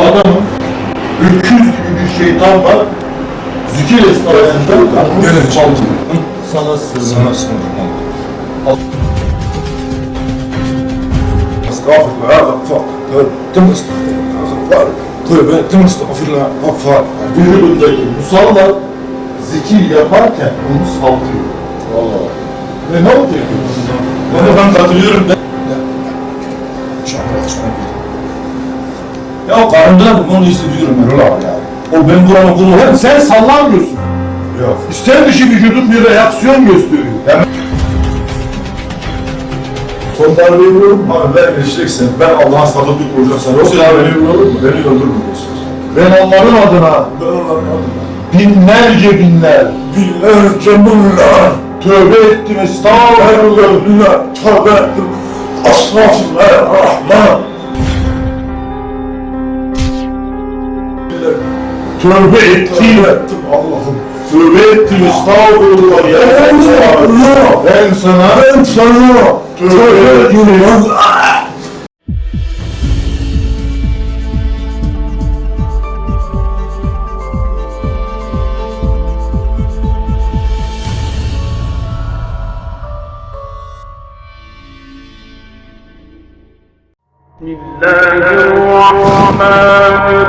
adamın öküz gibi bir şeytan var. Zikir esnasında Gene çaldım. sana sığınır. Sana sığınırım. Estağfurullah ya gaffar. Tüm estağfurullah gaffar. Tövbe tüm estağfurullah gaffar. Vücudundaki musallat zikir yaparken onu saldırıyor. Vallahi. Ve ne olacak? Bana ben katılıyorum. İnşallah çıkmak Ya karnımda onu hissediyorum öyle abi ya. O ben buranın kulu Hem sen sallamıyorsun. Yok. İster dışı vücudun bir reaksiyon gösteriyor. Son darbeyi vururum. Abi ben eşeksin. Ben Allah'a sadıklık olacaksan. O silah beni vurur mu? Beni öldürür mü diyorsunuz? Ben onların adına Ben onların adına. binlerce binler Binlerce bunlar. tövbe ettim estağfurullah. Tövbe ettim. Estağfurullah. Tövbe Tövbe ettim Allah'ım. Tövbe ettim estağfurullah ya. Estağfurullah. Ben sana Ben sana tövbe ediyorum. بسم الله الرحمن الرحيم